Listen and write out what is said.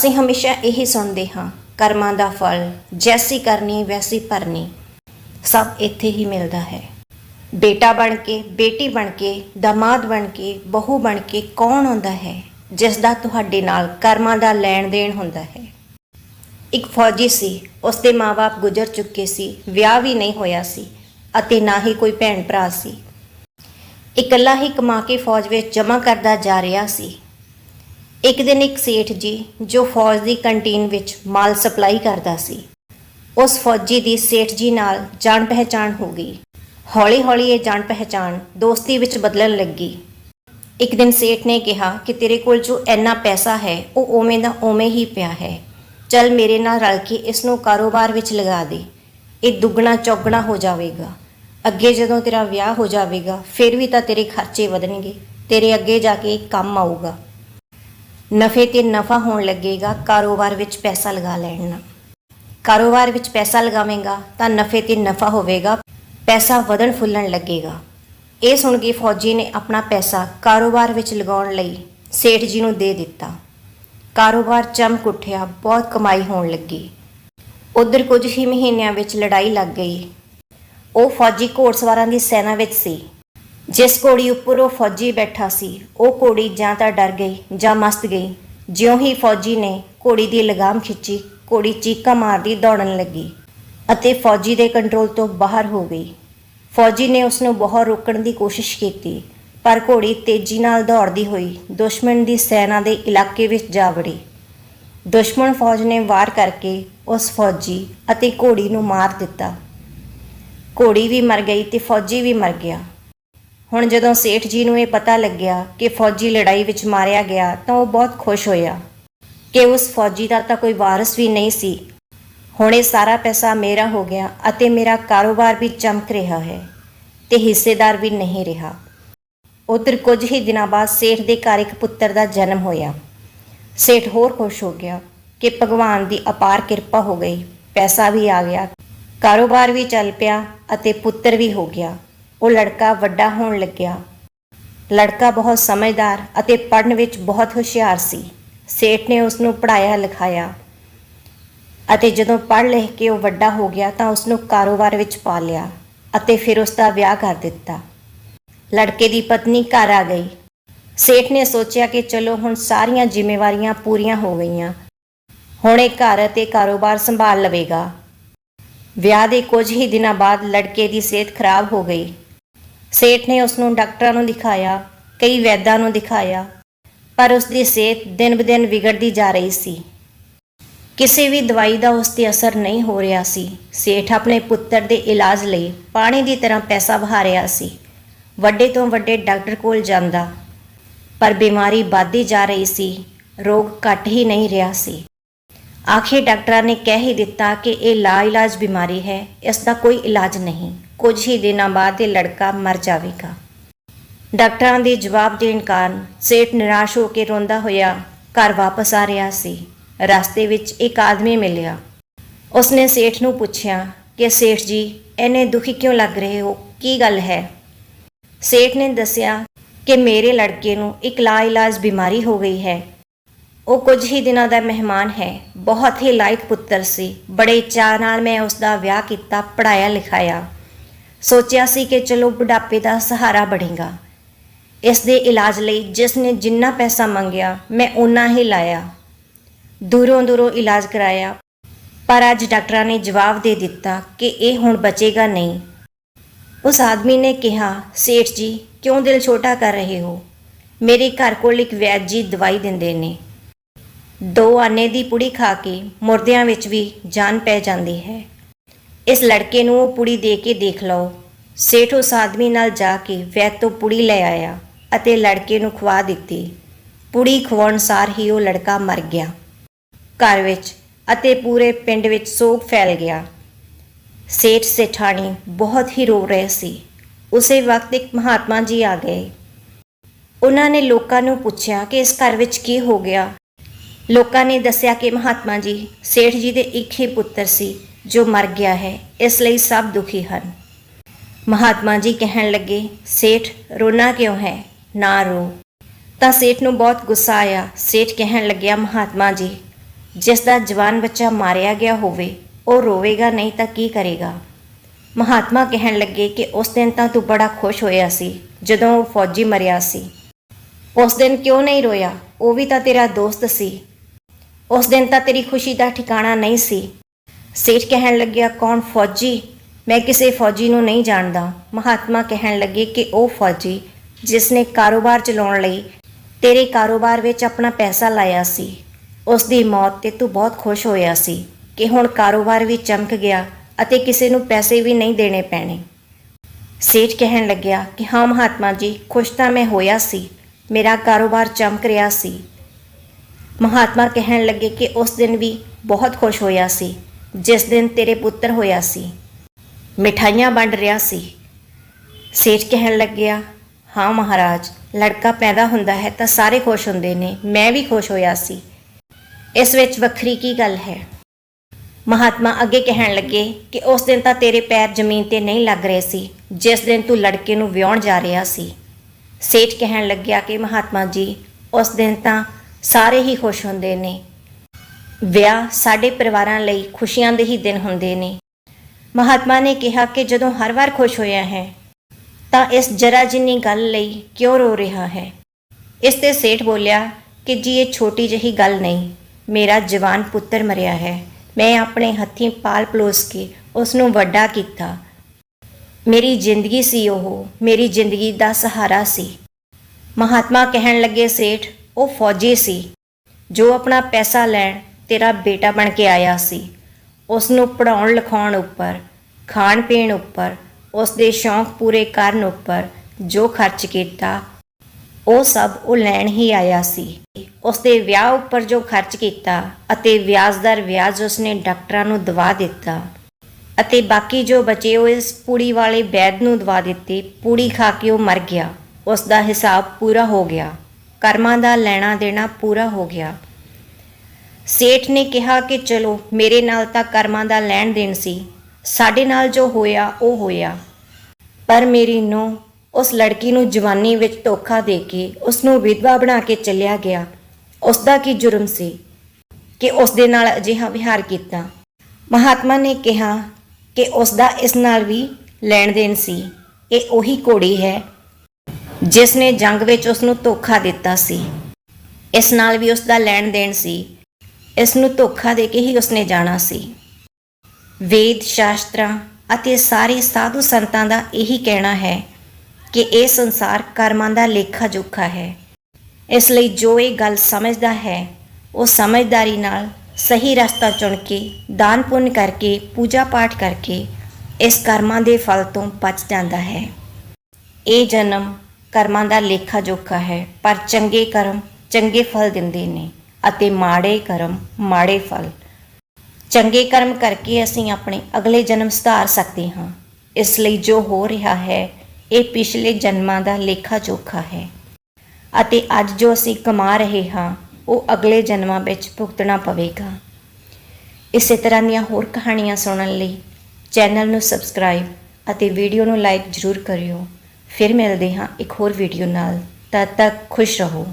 ਅਸੀਂ ਹਮੇਸ਼ਾ ਇਹੀ ਸੁਣਦੇ ਹਾਂ, ਕਰਮਾਂ ਦਾ ਫਲ, ਜੈਸੀ ਕਰਨੀ, ਵੈਸੀ ਭਰਨੀ, ਸਭ ਇੱਥੇ ਹੀ ਮਿਲਦਾ ਹੈ। ਬੇਟਾ ਬਣ ਕੇ, ਬੇਟੀ ਬਣ ਕੇ, ਦਮਾਦ ਬਣ ਕੇ, ਬਹੂ ਬਣ ਕੇ ਕੌਣ ਹੁੰਦਾ ਹੈ ਜਿਸ ਦਾ ਤੁਹਾਡੇ ਨਾਲ ਕਰਮਾਂ ਦਾ ਲੈਣ ਦੇਣ ਹੁੰਦਾ ਹੈ। ਇੱਕ ਫੌਜੀ ਸੀ ਉਸ ਦੇ ਮਾਪੇ ਗੁਜ਼ਰ ਚੁੱਕੇ ਸੀ, ਵਿਆਹ ਵੀ ਨਹੀਂ ਹੋਇਆ ਸੀ ਅਤੇ ਨਾ ਹੀ ਕੋਈ ਭੈਣ ਭਰਾ ਸੀ। ਇਕੱਲਾ ਹੀ ਕਮਾ ਕੇ ਫੌਜ ਵਿੱਚ ਜਮ੍ਹਾਂ ਕਰਦਾ ਜਾ ਰਿਹਾ ਸੀ। ਇੱਕ ਦਿਨ ਇੱਕ ਸੇਠ ਜੀ, ਜੋ ਫੌਜ ਦੀ ਕੰਟੀਨ ਵਿੱਚ ਮਾਲ ਸਪਲਾਈ ਕਰਦਾ ਸੀ, ਉਸ ਫੌਜੀ ਦੀ ਸੇਠ ਜੀ ਨਾਲ ਜਾਣ ਪਹਿਚਾਣ ਹੋ ਗਈ। ਹੌਲੀ-ਹੌਲੀ ਇਹ ਜਾਣ ਪਹਿਚਾਣ ਦੋਸਤੀ ਵਿੱਚ ਬਦਲਣ ਲੱਗੀ। ਇੱਕ ਦਿਨ ਸੇਠ ਨੇ ਕਿਹਾ ਕਿ ਤੇਰੇ ਕੋਲ ਜੋ ਇੰਨਾ ਪੈਸਾ ਹੈ, ਉਹ ਓਵੇਂ ਦਾ ਓਵੇਂ ਹੀ ਪਿਆ ਹੈ। ਚੱਲ ਮੇਰੇ ਨਾਲ ਰਲ ਕੇ ਇਸ ਨੂੰ ਕਾਰੋਬਾਰ ਵਿੱਚ ਲਗਾ ਦੇ। ਇਹ ਦੁੱਗਣਾ ਚੌਗਣਾ ਹੋ ਜਾਵੇਗਾ। ਅੱਗੇ ਜਦੋਂ ਤੇਰਾ ਵਿਆਹ ਹੋ ਜਾਵੇਗਾ, ਫਿਰ ਵੀ ਤਾਂ ਤੇਰੇ ਖਰਚੇ ਵਧਣਗੇ। ਤੇਰੇ ਅੱਗੇ ਜਾ ਕੇ ਕੰਮ ਆਊਗਾ। ਨਫੇ ਤੇ ਨਫਾ ਹੋਣ ਲੱਗੇਗਾ, ਕਾਰੋਬਾਰ ਵਿੱਚ ਪੈਸਾ ਲਗਾ ਲੈਣ। ਕਾਰੋਬਾਰ ਵਿੱਚ ਪੈਸਾ ਲਗਾਵੇਂਗਾ ਤਾਂ ਨਫੇ ਤੇ ਨਫਾ ਹੋਵੇਗਾ, ਪੈਸਾ ਵਧਣ ਫੁੱਲਣ ਲੱਗੇਗਾ। ਇਹ ਸੁਣ ਕੇ ਫੌਜੀ ਨੇ ਆਪਣਾ ਪੈਸਾ ਕਾਰੋਬਾਰ ਵਿੱਚ ਲਗਾਉਣ ਲਈ ਸੇਠ ਜੀ ਨੂੰ ਦੇ ਦਿੱਤਾ। ਕਾਰੋਬਾਰ ਚਮਕ ਉੱਠਿਆ, ਬਹੁਤ ਕਮਾਈ ਹੋਣ ਲੱਗੀ। ਉਧਰ ਕੁਝ ਹੀ ਮਹੀਨਿਆਂ ਵਿੱਚ ਲੜਾਈ ਲੱਗ ਗਈ। ਉਹ ਫੌਜੀ ਘੋੜਸਵਾਰਾਂ ਦੀ ਸੈਨਾ ਵਿੱਚ ਸੀ। ਜਿਸ ਘੋੜੀ ਉੱਪਰ ਉਹ ਫੌਜੀ ਬੈਠਾ ਸੀ, ਉਹ ਘੋੜੀ ਜਾਂ ਤਾਂ ਡਰ ਗਈ ਜਾਂ ਮਸਤ ਗਈ। ਜਿਉਂ ਹੀ ਫੌਜੀ ਨੇ ਘੋੜੀ ਦੀ ਲਗਾਮ ਖਿੱਚੀ, ਘੋੜੀ ਚੀਕਾਂ ਮਾਰਦੀ ਦੌੜਨ ਲੱਗੀ ਅਤੇ ਫੌਜੀ ਦੇ ਕੰਟਰੋਲ ਤੋਂ ਬਾਹਰ ਹੋ ਗਈ। ਫੌਜੀ ਨੇ ਉਸ ਨੂੰ ਬਹੁਤ ਰੋਕਣ ਦੀ ਕੋਸ਼ਿਸ਼ ਕੀਤੀ, ਪਰ ਘੋੜੀ ਤੇਜ਼ੀ ਨਾਲ ਦੌੜਦੀ ਹੋਈ ਦੁਸ਼ਮਣ ਦੀ ਸੈਨਾ ਦੇ ਇਲਾਕੇ ਵਿੱਚ ਜਾ ਵੜੀ। ਦੁਸ਼ਮਣ ਫੌਜ ਨੇ ਵਾਰ ਕਰਕੇ ਉਸ ਫੌਜੀ ਅਤੇ ਘੋੜੀ ਨੂੰ ਮਾਰ ਦਿੱਤਾ। ਘੋੜੀ ਵੀ ਮਰ ਗਈ ਤੇ ਫੌਜੀ ਵੀ ਮਰ ਗਿਆ। ਹੁਣ ਜਦੋਂ ਸੇਠ ਜੀ ਨੂੰ ਇਹ ਪਤਾ ਲੱਗਿਆ ਕਿ ਫੌਜੀ ਲੜਾਈ ਵਿੱਚ ਮਾਰਿਆ ਗਿਆ ਤਾਂ ਉਹ ਬਹੁਤ ਖੁਸ਼ ਹੋਇਆ ਕਿ ਉਸ ਫੌਜੀ ਦਾ ਤਾਂ ਕੋਈ ਵਾਰਿਸ ਵੀ ਨਹੀਂ ਸੀ। ਹੁਣ ਇਹ ਸਾਰਾ ਪੈਸਾ ਮੇਰਾ ਹੋ ਗਿਆ ਅਤੇ ਮੇਰਾ ਕਾਰੋਬਾਰ ਵੀ ਚਮਕ ਰਿਹਾ ਹੈ ਤੇ ਹਿੱਸੇਦਾਰ ਵੀ ਨਹੀਂ ਰਿਹਾ। ਉਧਰ ਕੁਝ ਹੀ ਦਿਨਾਂ ਬਾਅਦ ਸੇਠ ਦੇ ਘਰ ਇੱਕ ਪੁੱਤਰ ਦਾ ਜਨਮ ਹੋਇਆ। ਸੇਠ ਹੋਰ ਖੁਸ਼ ਹੋ ਗਿਆ ਕਿ ਭਗਵਾਨ ਦੀ ਅਪਾਰ ਕਿਰਪਾ ਹੋ ਗਈ, ਪੈਸਾ ਵੀ ਆ ਗਿਆ, ਕਾਰੋਬਾਰ ਵੀ ਚੱਲ ਪਿਆ ਅਤੇ ਪੁੱਤਰ ਵੀ ਹੋ ਗਿਆ। ਉਹ ਲੜਕਾ ਵੱਡਾ ਹੋਣ ਲੱਗਿਆ। ਲੜਕਾ ਬਹੁਤ ਸਮਝਦਾਰ ਅਤੇ ਪੜ੍ਹਨ ਵਿੱਚ ਬਹੁਤ ਹੁਸ਼ਿਆਰ ਸੀ। ਸੇਠ ਨੇ ਉਸ ਨੂੰ ਪੜਾਇਆ ਲਿਖਾਇਆ ਅਤੇ ਜਦੋਂ ਪੜ੍ਹ ਲਿਖ ਕੇ ਉਹ ਵੱਡਾ ਹੋ ਗਿਆ ਤਾਂ ਉਸ ਨੂੰ ਕਾਰੋਬਾਰ ਵਿੱਚ ਪਾ ਲਿਆ ਅਤੇ ਫਿਰ ਉਸ ਦਾ ਵਿਆਹ ਕਰ ਦਿੱਤਾ। ਲੜਕੇ ਦੀ ਪਤਨੀ ਘਰ ਆ ਗਈ। ਸੇਠ ਨੇ ਸੋਚਿਆ ਕਿ ਚਲੋ ਹੁਣ ਸਾਰੀਆਂ ਜ਼ਿੰਮੇਵਾਰੀਆਂ ਪੂਰੀਆਂ ਹੋ ਗਈਆਂ। ਹੁਣ ਇਹ ਘਰ ਅਤੇ ਕਾਰੋਬਾਰ ਸੰਭਾਲ ਲਵੇਗਾ। ਵਿਆਹ ਦੇ ਕੁਝ ਹੀ ਦਿਨਾਂ ਬਾਅਦ ਲੜਕੇ ਦੀ ਸਿਹਤ ਖਰਾਬ ਹੋ ਗਈ। ਸੇਠ ਨੇ ਉਸ ਨੂੰ ਡਾਕਟਰਾਂ ਨੂੰ ਦਿਖਾਇਆ, ਕਈ ਵੈਦਾਂ ਨੂੰ ਦਿਖਾਇਆ, ਪਰ ਉਸ ਦੀ ਸਿਹਤ ਦਿਨ-ਬਦਿਨ ਵਿਗੜਦੀ ਜਾ ਰਹੀ ਸੀ। ਕਿਸੇ ਵੀ ਦਵਾਈ ਦਾ ਉਸ ਤੇ ਅਸਰ ਨਹੀਂ ਹੋ ਰਿਹਾ ਸੀ। ਸੇਠ ਆਪਣੇ ਪੁੱਤਰ ਦੇ ਇਲਾਜ ਲਈ ਪਾਣੀ ਦੀ ਤਰ੍ਹਾਂ ਪੈਸਾ ਵਹਾ ਰਿਹਾ ਸੀ। ਵੱਡੇ ਤੋਂ ਵੱਡੇ ਡਾਕਟਰ ਕੋਲ ਜਾਂਦਾ, ਪਰ ਬਿਮਾਰੀ ਵੱਧਦੀ ਜਾ ਰਹੀ ਸੀ, ਰੋਗ ਘਟ ਹੀ ਨਹੀਂ ਰਿਹਾ ਸੀ। ਆਖਿਰ ਡਾਕਟਰਾਂ ਨੇ ਕਹਿ ਹੀ ਦਿੱਤਾ ਕਿ ਇਹ ਲਾਇਲਾਜ ਬਿਮਾਰੀ ਹੈ, ਇਸ ਦਾ ਕੋਈ ਇਲਾਜ ਨਹੀਂ। ਕੁਝ ਹੀ ਦਿਨਾਂ ਬਾਅਦ ਇਹ ਲੜਕਾ ਮਰ ਜਾਵੇਗਾ। ਡਾਕਟਰਾਂ ਦੇ ਜਵਾਬ ਦੇਣ ਕਾਰਨ ਸੇਠ ਨਿਰਾਸ਼ ਹੋ ਕੇ ਰੋਂਦਾ ਹੋਇਆ ਘਰ ਵਾਪਸ ਆ ਰਿਹਾ ਸੀ। ਰਸਤੇ ਵਿੱਚ ਇੱਕ ਆਦਮੀ ਮਿਲਿਆ। ਉਸਨੇ ਸੇਠ ਨੂੰ ਪੁੱਛਿਆ ਕਿ, ਸੇਠ ਜੀ ਐਨੇ ਦੁਖੀ ਕਿਉਂ ਲੱਗ ਰਹੇ ਹੋ? ਕੀ ਗੱਲ ਹੈ? ਸੇਠ ਨੇ ਦੱਸਿਆ ਕਿ ਮੇਰੇ ਲੜਕੇ ਨੂੰ ਇੱਕ ਲਾਇਲਾਜ ਬਿਮਾਰੀ ਹੋ ਗਈ ਹੈ। ਉਹ ਕੁਝ ਹੀ ਦਿਨਾਂ ਦਾ ਮਹਿਮਾਨ ਹੈ। ਬਹੁਤ ਹੀ ਲਾਇਕ ਪੁੱਤਰ ਸੀ। ਬੜੇ ਚਾਅ ਨਾਲ ਮੈਂ ਉਸ ਦਾ ਵਿਆਹ ਕੀਤਾ ਪੜਾਇਆ ਲਿਖਾਇਆ। ਸੋਚਿਆ ਸੀ ਕਿ ਚਲੋ ਬੁਢਾਪੇ ਦਾ ਸਹਾਰਾ ਬਣੇਗਾ। ਇਸ ਦੇ ਇਲਾਜ ਲਈ ਜਿਸ ਨੇ ਜਿੰਨਾ ਪੈਸਾ ਮੰਗਿਆ, ਮੈਂ ਉਨਾ ਹੀ ਲਾਇਆ। ਦੂਰੋਂ ਦੂਰੋਂ ਇਲਾਜ ਕਰਾਇਆ। ਪਰ ਅੱਜ ਡਾਕਟਰਾਂ ਨੇ ਜਵਾਬ ਦੇ ਦਿੱਤਾ ਕਿ ਇਹ ਹੁਣ ਬਚੇਗਾ ਨਹੀਂ। ਉਸ ਆਦਮੀ ਨੇ ਕਿਹਾ, ਸੇਠ ਜੀ, ਕਿਉਂ ਦਿਲ ਛੋਟਾ ਕਰ ਰਹੇ ਹੋ? ਮੇਰੇ ਘਰ ਕੋਲ ਇੱਕ ਵੈਦ ਜੀ ਦਵਾਈ ਦਿੰਦੇ ਨੇ। ਦੋ ਆਨੇ ਦੀ ਪੁੜੀ ਖਾ ਕੇ ਮੁਰਦਿਆਂ ਵਿੱਚ ਵੀ ਜਾਨ ਪੈ ਜਾਂਦੀ ਹੈ। ਇਸ ਲੜਕੇ ਨੂੰ ਉਹ ਪੁੜੀ ਦੇ ਕੇ ਦੇਖ ਲਓ। ਸੇਠ ਉਸ ਆਦਮੀ ਨਾਲ ਜਾ ਕੇ ਵੈਦ ਤੋਂ ਪੁੜੀ ਲੈ ਆਇਆ ਅਤੇ ਲੜਕੇ ਨੂੰ ਖਵਾ ਦਿੱਤੀ। ਪੁੜੀ ਖਵਾਉਣ ਸਾਰ ਹੀ ਉਹ ਲੜਕਾ ਮਰ ਗਿਆ। ਘਰ ਵਿੱਚ ਅਤੇ ਪੂਰੇ ਪਿੰਡ ਵਿੱਚ ਸੋਗ ਫੈਲ ਗਿਆ। ਸੇਠ ਸੇਠਾਣੀ ਬਹੁਤ ਹੀ ਰੋ ਰਹੇ ਸੀ। ਉਸੇ ਵਕਤ ਇੱਕ ਮਹਾਤਮਾ ਜੀ ਆ ਗਏ। ਉਹਨਾਂ ਨੇ ਲੋਕਾਂ ਨੂੰ ਪੁੱਛਿਆ ਕਿ ਇਸ ਘਰ ਵਿੱਚ ਕੀ ਹੋ ਗਿਆ। ਲੋਕਾਂ ਨੇ ਦੱਸਿਆ ਕਿ ਮਹਾਤਮਾ ਜੀ, ਸੇਠ ਜੀ ਦੇ ਇੱਕ ਹੀ ਪੁੱਤਰ ਸੀ। ਜੋ ਮਰ ਗਿਆ ਹੈ, ਇਸ ਲਈ ਸਭ ਦੁਖੀ ਹਨ। ਮਹਾਤਮਾ ਜੀ ਕਹਿਣ ਲੱਗੇ, ਸੇਠ, ਰੋਣਾ ਕਿਉਂ ਹੈ? ਨਾ ਰੋ। ਤਾਂ ਸੇਠ ਨੂੰ ਬਹੁਤ ਗੁੱਸਾ ਆਇਆ। ਸੇਠ ਕਹਿਣ ਲੱਗਿਆ, ਮਹਾਤਮਾ ਜੀ, ਜਿਸ ਦਾ ਜਵਾਨ ਬੱਚਾ ਮਾਰਿਆ ਗਿਆ ਹੋਵੇ, ਉਹ ਰੋਵੇਗਾ, ਨਹੀਂ ਤਾਂ ਕੀ ਕਰੇਗਾ? ਮਹਾਤਮਾ ਕਹਿਣ ਲੱਗੇ ਕਿ ਉਸ ਦਿਨ ਤਾਂ ਤੂੰ ਬੜਾ ਖੁਸ਼ ਹੋਇਆ ਸੀ, ਜਦੋਂ ਉਹ ਫੌਜੀ ਮਰਿਆ ਸੀ। ਉਸ ਦਿਨ ਕਿਉਂ ਨਹੀਂ ਰੋਇਆ? ਉਹ ਵੀ ਤਾਂ ਤੇਰਾ ਦੋਸਤ ਸੀ। ਉਸ ਦਿਨ ਤਾਂ ਤੇਰੀ ਖੁਸ਼ੀ ਦਾ ਠਿਕਾਣਾ ਨਹੀਂ ਸੀ। ਸੇਠ ਕਹਿਣ ਲੱਗਿਆ, ਕੌਣ ਫੌਜੀ? ਮੈਂ ਕਿਸੇ ਫੌਜੀ ਨੂੰ ਨਹੀਂ ਜਾਣਦਾ। ਮਹਾਤਮਾ ਕਹਿਣ ਲੱਗੇ ਕਿ ਉਹ ਫੌਜੀ, ਜਿਸ ਨੇ ਕਾਰੋਬਾਰ ਚਲਾਉਣ ਲਈ ਤੇਰੇ ਕਾਰੋਬਾਰ ਵਿੱਚ ਆਪਣਾ ਪੈਸਾ ਲਾਇਆ ਸੀ। ਉਸ ਦੀ ਮੌਤ ਤੇ ਤੂੰ ਬਹੁਤ ਖੁਸ਼ ਹੋਇਆ ਸੀ ਕਿ ਹੁਣ ਕਾਰੋਬਾਰ ਵੀ ਚਮਕ ਗਿਆ ਅਤੇ ਕਿਸੇ ਨੂੰ ਪੈਸੇ ਵੀ ਨਹੀਂ ਦੇਣੇ ਪੈਣੇ। ਸੇਠ ਕਹਿਣ ਲੱਗਿਆ ਕਿ, ਹਾਂ ਮਹਾਤਮਾ ਜੀ, ਖੁਸ਼ ਤਾਂ ਮੈਂ ਹੋਇਆ ਸੀ। ਮੇਰਾ ਕਾਰੋਬਾਰ ਚਮਕ ਰਿਹਾ ਸੀ। ਮਹਾਤਮਾ ਕਹਿਣ ਲੱਗੇ ਕਿ ਉਸ ਦਿਨ ਵੀ ਬਹੁਤ ਖੁਸ਼ ਹੋਇਆ ਸੀ। ਜਿਸ ਦਿਨ ਤੇਰੇ ਪੁੱਤਰ ਹੋਇਆ ਸੀ, ਮਿਠਾਈਆਂ ਵੰਡ ਰਿਹਾ ਸੀ। ਸੇਠ ਕਹਿਣ ਲੱਗਿਆ, ਹਾਂ ਮਹਾਰਾਜ, ਲੜਕਾ ਪੈਦਾ ਹੁੰਦਾ ਹੈ ਤਾਂ ਸਾਰੇ ਖੁਸ਼ ਹੁੰਦੇ ਨੇ, ਮੈਂ ਵੀ ਖੁਸ਼ ਹੋਇਆ ਸੀ। ਇਸ ਵਿੱਚ ਵੱਖਰੀ ਕੀ ਗੱਲ ਹੈ? ਮਹਾਤਮਾ ਅੱਗੇ ਕਹਿਣ ਲੱਗੇ ਕਿ ਉਸ ਦਿਨ ਤਾਂ ਤੇਰੇ ਪੈਰ ਜ਼ਮੀਨ ਤੇ ਨਹੀਂ ਲੱਗ ਰਹੇ ਸੀ, ਜਿਸ ਦਿਨ ਤੂੰ ਲੜਕੇ ਨੂੰ ਵਿਆਹਣ ਜਾ ਰਿਹਾ ਸੀ। ਸੇਠ ਕਹਿਣ ਲੱਗਿਆ ਕਿ ਮਹਾਤਮਾ ਜੀ, ਉਸ ਦਿਨ ਤਾਂ ਸਾਰੇ ਹੀ ਖੁਸ਼ ਹੁੰਦੇ ਨੇ ਵਿਆਹ ਸਾਡੇ ਪਰਿਵਾਰਾਂ ਲਈ ਖੁਸ਼ੀਆਂ ਦੇ ਹੀ ਦਿਨ ਹੁੰਦੇ ਨੇ। ਮਹਾਤਮਾ ਨੇ ਕਿਹਾ ਕਿ ਜਦੋਂ ਹਰ ਵਾਰ ਖੁਸ਼ ਹੋਇਆ ਹੈ, ਤਾਂ ਇਸ ਜਰਾ ਜਿੰਨੀ ਗੱਲ ਲਈ ਕਿਉਂ ਰੋ ਰਿਹਾ ਹੈ? ਇਸ ਤੇ ਸੇਠ ਬੋਲਿਆ ਕਿ ਜੀ, ਇਹ ਛੋਟੀ ਜਿਹੀ ਗੱਲ ਨਹੀਂ, ਮੇਰਾ ਜਵਾਨ ਪੁੱਤਰ ਮਰਿਆ ਹੈ। ਮੈਂ ਆਪਣੇ ਹੱਥੀਂ ਪਾਲ ਪਲੋਸ ਕੇ ਉਸ ਨੂੰ ਵੱਡਾ ਕੀਤਾ। ਮੇਰੀ ਜ਼ਿੰਦਗੀ ਸੀ ਉਹ, ਮੇਰੀ ਜ਼ਿੰਦਗੀ ਦਾ ਸਹਾਰਾ ਸੀ। ਮਹਾਤਮਾ ਕਹਿਣ ਲੱਗੇ, ਸੇਠ, ਉਹ ਫੌਜੀ ਸੀ, ਜੋ ਆਪਣਾ ਪੈਸਾ ਲੈਣ ਤੇਰਾ ਬੇਟਾ ਬਣ ਕੇ ਆਇਆ ਸੀ। ਉਸ ਨੂੰ ਪੜਾਉਣ ਲਿਖਾਉਣ ਉੱਪਰ, ਖਾਣ ਪੀਣ ਉੱਪਰ ਉਸ ਦੇ ਸ਼ੌਂਕ ਪੂਰੇ ਕਰਨ ਉੱਪਰ ਜੋ ਖਰਚ ਕੀਤਾ, ਉਹ ਸਭ ਉਹ ਲੈਣ ਹੀ ਆਇਆ ਸੀ। ਉਸ ਦੇ ਵਿਆਹ ਉੱਪਰ ਜੋ ਖਰਚ ਕੀਤਾ ਅਤੇ ਵਿਆਜਦਾਰ ਵਿਆਜ ਉਸਨੇ ਡਾਕਟਰਾਂ ਨੂੰ ਦਵਾ ਦਿੱਤਾ ਅਤੇ ਬਾਕੀ ਜੋ ਬਚੇ ਉਹ ਇਸ ਪੂੜੀ ਵਾਲੇ ਵੈਦ ਨੂੰ ਦਵਾ ਦਿੱਤੇ, ਪੂੜੀ ਖਾ ਕੇ ਉਹ ਮਰ ਗਿਆ। ਉਸ ਦਾ ਹਿਸਾਬ ਪੂਰਾ ਹੋ ਗਿਆ। ਕਰਮਾਂ ਦਾ ਲੈਣਾ ਦੇਣਾ ਪੂਰਾ ਹੋ ਗਿਆ। ਸੇਠ ਨੇ ਕਿਹਾ ਕਿ ਚਲੋ, ਮੇਰੇ ਨਾਲ ਤਾਂ ਕਰਮਾਂ ਦਾ ਲੈਣ ਦੇਣ ਸੀ। ਸਾਡੇ ਨਾਲ ਜੋ ਹੋਇਆ, ਉਹ ਹੋਇਆ। ਪਰ ਮੇਰੀ ਨੂੰ ਉਸ ਲੜਕੀ ਨੂੰ ਜਵਾਨੀ ਵਿੱਚ ਧੋਖਾ ਦੇ ਕੇ ਉਸ ਨੂੰ ਵਿਧਵਾ ਬਣਾ ਕੇ ਚੱਲਿਆ ਗਿਆ। ਉਸ ਦਾ ਕੀ ਜੁਰਮ ਸੀ ਕਿ ਉਸ ਦੇ ਨਾਲ ਅਜਿਹਾ ਵਿਹਾਰ ਕੀਤਾ? ਮਹਾਤਮਾ ਨੇ ਕਿਹਾ ਕਿ ਉਸ ਦਾ ਇਸ ਨਾਲ ਵੀ ਲੈਣ ਦੇਣ ਸੀ। ਇਹ ਉਹੀ ਕੋੜੀ ਹੈ ਜਿਸ ਨੇ ਜੰਗ ਵਿੱਚ ਉਸ ਨੂੰ ਧੋਖਾ ਦਿੱਤਾ ਸੀ। ਇਸ ਨਾਲ ਵੀ ਉਸ ਦਾ ਲੈਣ ਦੇਣ ਸੀ। ਇਸ ਨੂੰ ਧੋਖਾ ਦੇ ਕੇ ਹੀ ਉਸਨੇ ਜਾਣਾ ਸੀ। ਵੇਦ ਸ਼ਾਸਤਰਾਂ ਅਤੇ ਸਾਰੇ ਸਾਧੂ ਸੰਤਾਂ ਦਾ ਇਹੀ ਕਹਿਣਾ ਹੈ ਕਿ ਇਹ ਸੰਸਾਰ ਕਰਮਾਂ ਦਾ ਲੇਖਾ ਜੋਖਾ ਹੈ। ਇਸ ਲਈ ਜੋ ਇਹ ਗੱਲ ਸਮਝਦਾ ਹੈ, ਉਹ ਸਮਝਦਾਰੀ ਨਾਲ ਸਹੀ ਰਸਤਾ ਚੁਣ ਕੇ, ਦਾਨ ਪੁੰਨ ਕਰਕੇ, ਪੂਜਾ ਪਾਠ ਕਰਕੇ ਇਸ ਕਰਮਾਂ ਦੇ ਫਲ ਤੋਂ ਬਚ ਜਾਂਦਾ ਹੈ। ਇਹ ਜਨਮ ਕਰਮਾਂ ਦਾ ਲੇਖਾ ਜੋਖਾ ਹੈ, ਪਰ ਚੰਗੇ ਕਰਮ ਚੰਗੇ ਫਲ ਦਿੰਦੇ ਨੇ। ਅਤੇ ਮਾੜੇ ਕਰਮ, ਮਾੜੇ ਫਲ। ਚੰਗੇ ਕਰਮ ਕਰਕੇ ਅਸੀਂ ਆਪਣੇ ਅਗਲੇ ਜਨਮ ਸੁਧਾਰ ਸਕਦੇ ਹਾਂ। ਇਸ ਲਈ ਜੋ ਹੋ ਰਿਹਾ ਹੈ, ਇਹ ਪਿਛਲੇ ਜਨਮਾਂ ਦਾ ਲੇਖਾ ਜੋਖਾ ਹੈ। ਅਤੇ ਅੱਜ ਜੋ ਅਸੀਂ ਕਮਾ ਰਹੇ ਹਾਂ, ਉਹ ਅਗਲੇ ਜਨਮਾਂ ਵਿੱਚ ਭੁਗਤਣਾ ਪਵੇਗਾ। ਇਸੇ ਤਰ੍ਹਾਂ ਦੀਆਂ ਹੋਰ ਕਹਾਣੀਆਂ ਸੁਣਨ ਲਈ ਚੈਨਲ ਨੂੰ ਸਬਸਕ੍ਰਾਈਬ ਅਤੇ ਵੀਡੀਓ ਨੂੰ ਲਾਈਕ ਜ਼ਰੂਰ ਕਰਿਓ। ਫਿਰ ਮਿਲਦੇ ਹਾਂ ਇੱਕ ਹੋਰ ਵੀਡੀਓ ਨਾਲ। ਤਦ ਤੱਕ ਖੁਸ਼ ਰਹੋ।